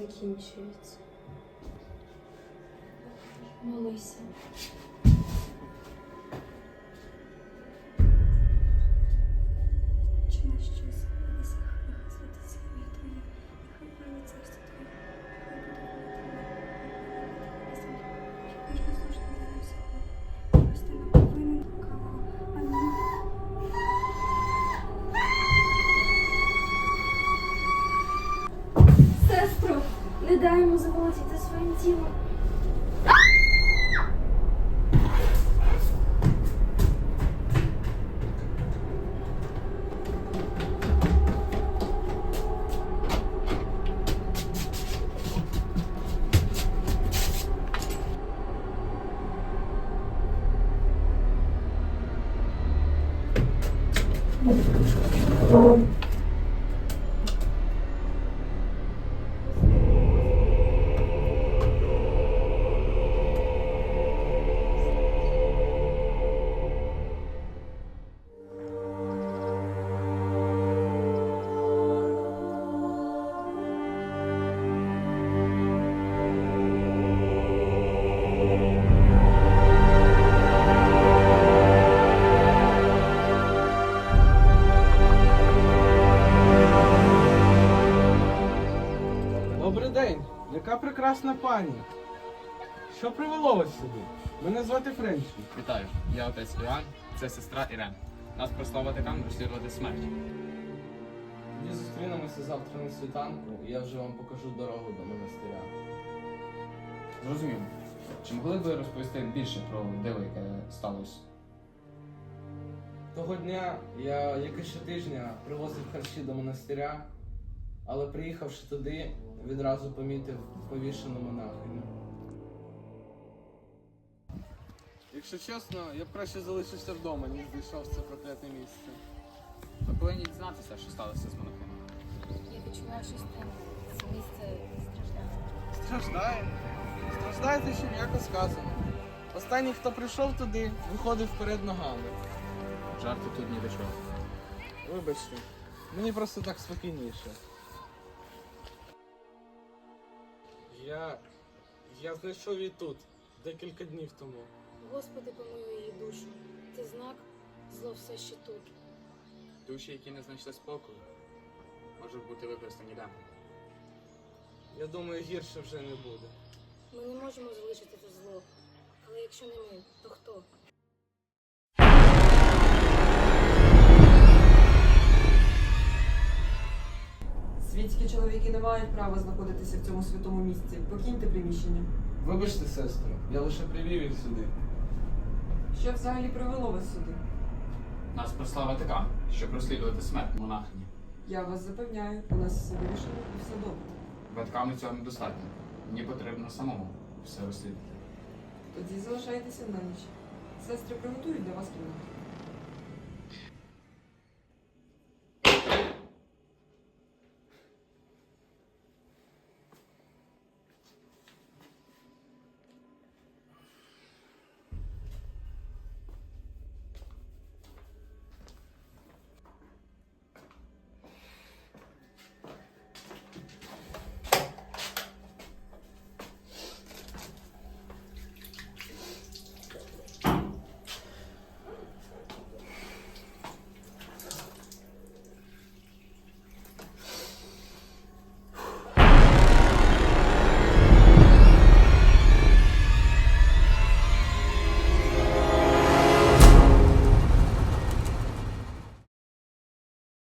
закінчується. Молися. Чи на не дай йому заволодіти своїм тілом. Добрий день, яка прекрасна пані. Що привело вас сюди? Мене звати Френчі. Вітаю, я отець Іван, це сестра Ірен. Нас прислав Ватикан розслідувати смерть. Тоді зустрінемося завтра на світанку, і я вже вам покажу дорогу до монастиря. Зрозуміло. Чи могли б ви розповісти більше про диво, яке сталося? Того дня я, як і щотижня, привозив харчі до монастиря, але приїхавши туди, відразу помітив повішену монахиню. Якщо чесно, я б краще залишився вдома, ніж зайшов в це прокляте місце. Ви повинні дізнатися, що сталося з монахиною. Я відчуваю щось там. Це місце страждає. Страждає. Страждає те, що м'яко сказано. Останній, хто прийшов туди, виходив вперед ногами. Жарти тут ні до чого. Вибачте, мені просто так спокійніше. Я. Я знайшов її тут декілька днів тому. Господи, помилуй її душу. Ти знак, зло все ще тут. Душі, які не знайшли спокою, можуть бути використані демоном. Я думаю, гірше вже не буде. Ми не можемо залишити це зло. Але якщо не ми, то хто? Світські чоловіки не мають права знаходитися в цьому святому місці. Покиньте приміщення. Вибачте, сестро, я лише привів їх сюди. Що взагалі привело вас сюди? Нас прислав Ватикан, щоб розслідувати смерть монахині. Я вас запевняю, у нас все вирішено і все добре. Ватикану цього недостатньо. Мені потрібно самому все розслідувати. Тоді залишайтеся на ніч. Сестри приготують для вас кімнату.